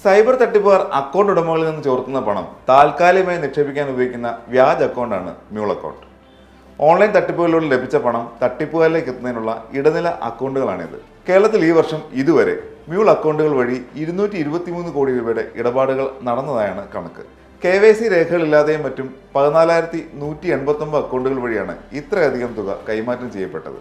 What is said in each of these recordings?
Cyber തട്ടിപ്പുകാർ account ഉടമകളിൽ നിന്ന് ചോർത്തുന്ന പണം താൽക്കാലികമായി നിക്ഷേപിക്കാൻ ഉപയോഗിക്കുന്ന വ്യാജ അക്കൗണ്ടാണ് മ്യൂൾ അക്കൗണ്ട്. ഓൺലൈൻ തട്ടിപ്പുകളിലൂടെ ലഭിച്ച പണം തട്ടിപ്പുകാരിലേക്ക് എത്തുന്നതിനുള്ള ഇടനില അക്കൗണ്ടുകളാണിത്. കേരളത്തിൽ ഈ വർഷം ഇതുവരെ മ്യൂൾ അക്കൗണ്ടുകൾ വഴി ഇരുന്നൂറ്റി ഇരുപത്തിമൂന്ന് കോടി രൂപയുടെ ഇടപാടുകൾ നടന്നതായാണ് കണക്ക്. കെ വൈ സി രേഖകളില്ലാതെയും മറ്റും പതിനാലായിരത്തി നൂറ്റി എൺപത്തൊമ്പത് അക്കൗണ്ടുകൾ വഴിയാണ് ഇത്രയധികം തുക കൈമാറ്റം ചെയ്യപ്പെട്ടത്.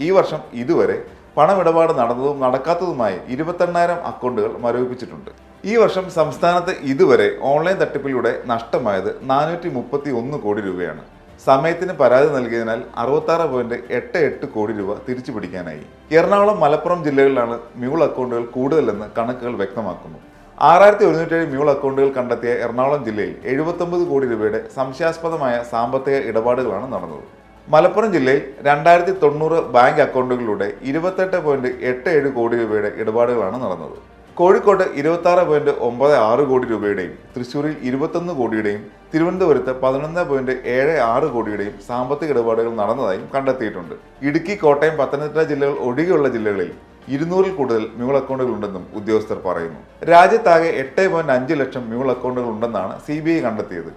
ഈ വർഷം ഇതുവരെ പണമിടപാട് നടന്നതും നടക്കാത്തതുമായി ഇരുപത്തെണ്ണായിരം അക്കൗണ്ടുകൾ മരവിപ്പിച്ചിട്ടുണ്ട്. ഈ വർഷം സംസ്ഥാനത്ത് ഇതുവരെ ഓൺലൈൻ തട്ടിപ്പിലൂടെ നഷ്ടമായത് നാനൂറ്റി മുപ്പത്തി ഒന്ന് കോടി രൂപയാണ്. സമയത്തിന് പരാതി നൽകിയതിനാൽ അറുപത്താറ് പോയിന്റ് എട്ട് എട്ട് കോടി രൂപ തിരിച്ചു പിടിക്കാനായി എറണാകുളം മലപ്പുറം ജില്ലകളിലാണ് മ്യൂൾ അക്കൗണ്ടുകൾ കൂടുതലെന്ന് കണക്കുകൾ വ്യക്തമാക്കുന്നു. ആറായിരത്തി ഒരുന്നൂറ്റേഴ് മ്യൂൾ അക്കൗണ്ടുകൾ കണ്ടെത്തിയ എറണാകുളം ജില്ലയിൽ എഴുപത്തൊമ്പത് കോടി രൂപയുടെ സംശയാസ്പദമായ സാമ്പത്തിക ഇടപാടുകളാണ് നടന്നത്. മലപ്പുറം ജില്ലയിൽ രണ്ടായിരത്തി തൊണ്ണൂറ് ബാങ്ക് അക്കൗണ്ടുകളിലൂടെ ഇരുപത്തെട്ട് പോയിന്റ് എട്ട് ഏഴ് കോടി രൂപയുടെ ഇടപാടുകളാണ് നടന്നത്. കോഴിക്കോട് ഇരുപത്തി ആറ് പോയിന്റ് ഒമ്പത് ആറ് കോടി രൂപയുടെയും തൃശൂരിൽ ഇരുപത്തൊന്ന് കോടിയുടെയും തിരുവനന്തപുരത്ത് പതിനൊന്ന് പോയിന്റ് ഏഴ് ആറ് കോടിയുടെയും സാമ്പത്തിക ഇടപാടുകൾ നടന്നതായും കണ്ടെത്തിയിട്ടുണ്ട്. ഇടുക്കി കോട്ടയം പത്തനംതിട്ട ജില്ലകൾ ഒഴികെയുള്ള ജില്ലകളിൽ ഇരുന്നൂറിൽ കൂടുതൽ മ്യൂൾ അക്കൗണ്ടുകൾ ഉണ്ടെന്നും ഉദ്യോഗസ്ഥർ പറയുന്നു. രാജ്യത്താകെ എട്ട് പോയിന്റ് അഞ്ച് ലക്ഷം മ്യൂൾ അക്കൗണ്ടുകൾ ഉണ്ടെന്നാണ് സി ബി ഐ കണ്ടെത്തിയത്.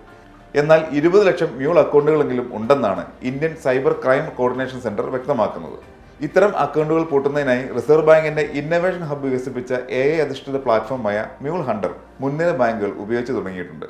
എന്നാൽ ഇരുപത് ലക്ഷം മ്യൂൾ അക്കൗണ്ടുകളെങ്കിലും ഉണ്ടെന്നാണ് Indian cyber crime coordination centre വ്യക്തമാക്കുന്നത്. ഇത്തരം അക്കൗണ്ടുകൾ പൂട്ടുന്നതിനായി റിസർവ് ബാങ്കിന്റെ ഇന്നവേഷൻ ഹബ്ബ് വികസിപ്പിച്ച എ അധിഷ്ഠിത പ്ലാറ്റ്ഫോമായ മ്യൂൾ ഹണ്ടർ മുൻനിര ബാങ്കുകൾ ഉപയോഗിച്ച് തുടങ്ങിയിട്ടുണ്ട്.